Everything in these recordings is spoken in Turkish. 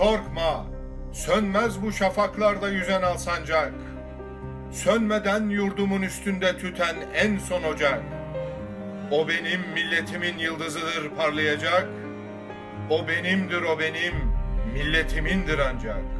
korkma. Sönmez bu şafaklarda yüzen alsancak. Sönmeden yurdumun üstünde tüten en son ocak. O benim milletimin yıldızıdır parlayacak. O benimdir o benim, milletimindir ancak.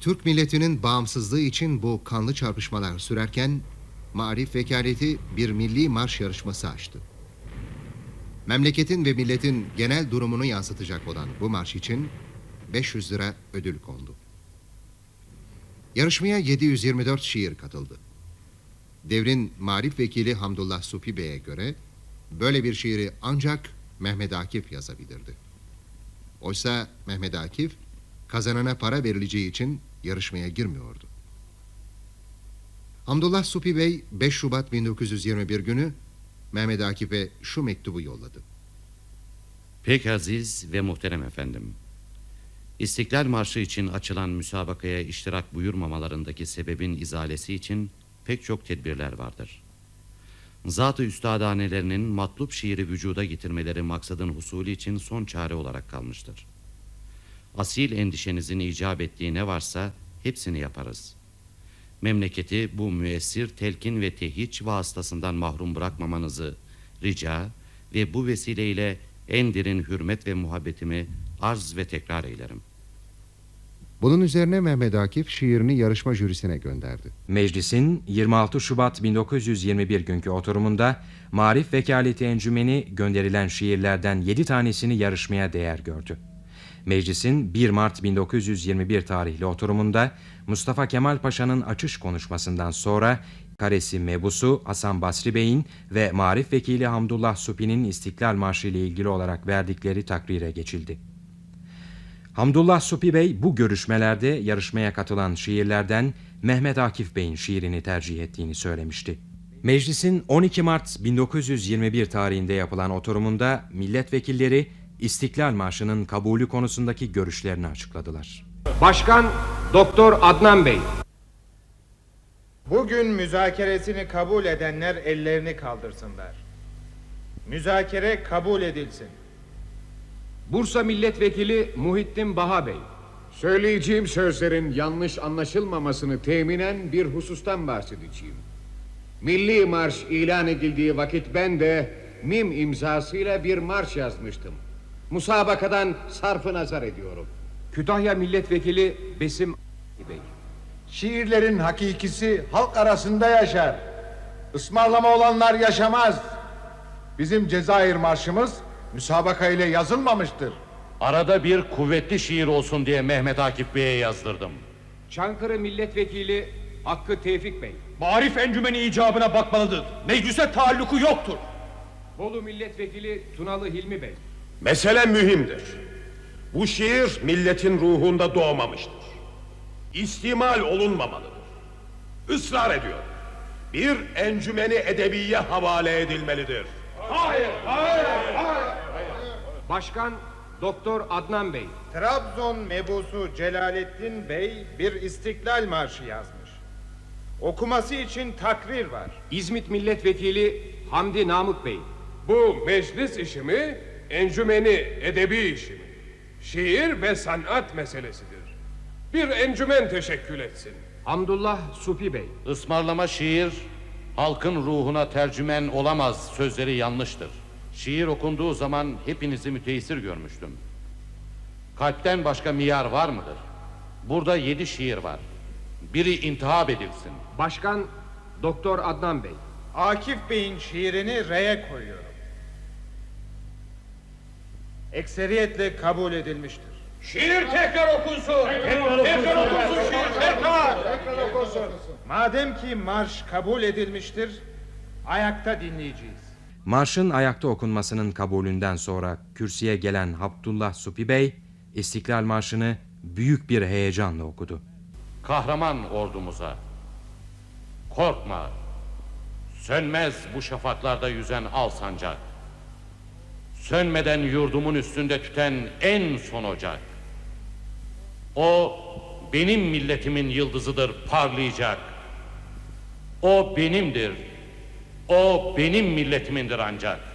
Türk milletinin bağımsızlığı için bu kanlı çarpışmalar sürerken Marif Vekaleti bir milli marş yarışması açtı. Memleketin ve milletin genel durumunu yansıtacak olan bu marş için 500 lira ödül kondu. Yarışmaya 724 şiir katıldı. Devrin Marif Vekili Hamdullah Supi Bey'e göre böyle bir şiiri ancak Mehmet Akif yazabilirdi. Oysa Mehmet Akif kazanana para verileceği için yarışmaya girmiyordu. Hamdullah Supi Bey 5 Şubat 1921 günü Mehmet Akif'e şu mektubu yolladı. Pek aziz ve muhterem efendim. İstiklal Marşı için açılan müsabakaya iştirak buyurmamalarındaki sebebin izalesi için pek çok tedbirler vardır. Zat-ı üstadanelerinin matlup şiiri vücuda getirmeleri maksadın husulü için son çare olarak kalmıştır. Asil endişenizin icap ettiği ne varsa hepsini yaparız. Memleketi bu müessir telkin ve tehiç vasıtasından mahrum bırakmamanızı rica ve bu vesileyle en derin hürmet ve muhabbetimi arz ve tekrar eylerim. Bunun üzerine Mehmet Akif şiirini yarışma jürisine gönderdi. Meclisin 26 Şubat 1921 günkü oturumunda Marif Vekaleti Encümeni gönderilen şiirlerden 7 tanesini yarışmaya değer gördü. Meclisin 1 Mart 1921 tarihli oturumunda Mustafa Kemal Paşa'nın açış konuşmasından sonra karesi mebusu Hasan Basri Bey'in ve Marif Vekili Hamdullah Supi'nin İstiklal Marşı ile ilgili olarak verdikleri takrire geçildi. Hamdullah Supi Bey bu görüşmelerde yarışmaya katılan şiirlerden Mehmet Akif Bey'in şiirini tercih ettiğini söylemişti. Meclisin 12 Mart 1921 tarihinde yapılan oturumunda milletvekilleri İstiklal Marşı'nın kabulü konusundaki görüşlerini açıkladılar. Başkan Doktor Adnan Bey. Bugün müzakeresini kabul edenler ellerini kaldırsınlar. Müzakere kabul edilsin. Bursa Milletvekili Muhittin Baha Bey. Söyleyeceğim sözlerin yanlış anlaşılmamasını teminen bir husustan bahsedeceğim. Milli marş ilan edildiği vakit ben de mim imzasıyla bir marş yazmıştım. Musabakadan sarfı nazar ediyorum. Kütahya Milletvekili Besim Bey. Şiirlerin hakikisi halk arasında yaşar. Ismarlama olanlar yaşamaz. Bizim Cezayir marşımız müsabaka ile yazılmamıştır. Arada bir kuvvetli şiir olsun diye Mehmet Akif Bey'e yazdırdım. Çankırı Milletvekili Hakkı Tevfik Bey. Marif encümeni icabına bakmalıdır. Meclise taalluku yoktur. Bolu Milletvekili Tunalı Hilmi Bey. Mesele mühimdir. Bu şiir milletin ruhunda doğmamıştır. İstimal olunmamalıdır. Israr ediyor. Bir encümeni edebiye havale edilmelidir. Başkan Doktor Adnan Bey. Trabzon mebusu Celalettin Bey bir istiklal marşı yazmış. Okuması için takrir var. İzmit Milletvekili Hamdi Namık Bey. Bu meclis işi mi, encümeni edebi işi? Şiir ve sanat meselesidir. Bir encümen teşekkül etsin. Hamdullah Supi Bey. Ismarlama şiir halkın ruhuna tercümen olamaz sözleri yanlıştır. Şiir okunduğu zaman hepinizi müteessir görmüştüm. Kalpten başka miyar var mıdır? Burada yedi şiir var. Biri intihap edilsin. Başkan Doktor Adnan Bey. Akif Bey'in şiirini reye koyuyorum. Ekseriyetle kabul edilmiştir. Şiir tekrar okunsun. Tekrar okunsun şiir tekrar. Madem ki marş kabul edilmiştir, ayakta dinleyeceğiz. Marşın ayakta okunmasının kabulünden sonra kürsüye gelen Abdullah Supi Bey, İstiklal Marşı'nı büyük bir heyecanla okudu. Kahraman ordumuza. Korkma. Sönmez bu şafaklarda yüzen al sancak. Sönmeden yurdumun üstünde tüten en son ocak. O benim milletimin yıldızıdır parlayacak. O benimdir. O benim milletimindir ancak.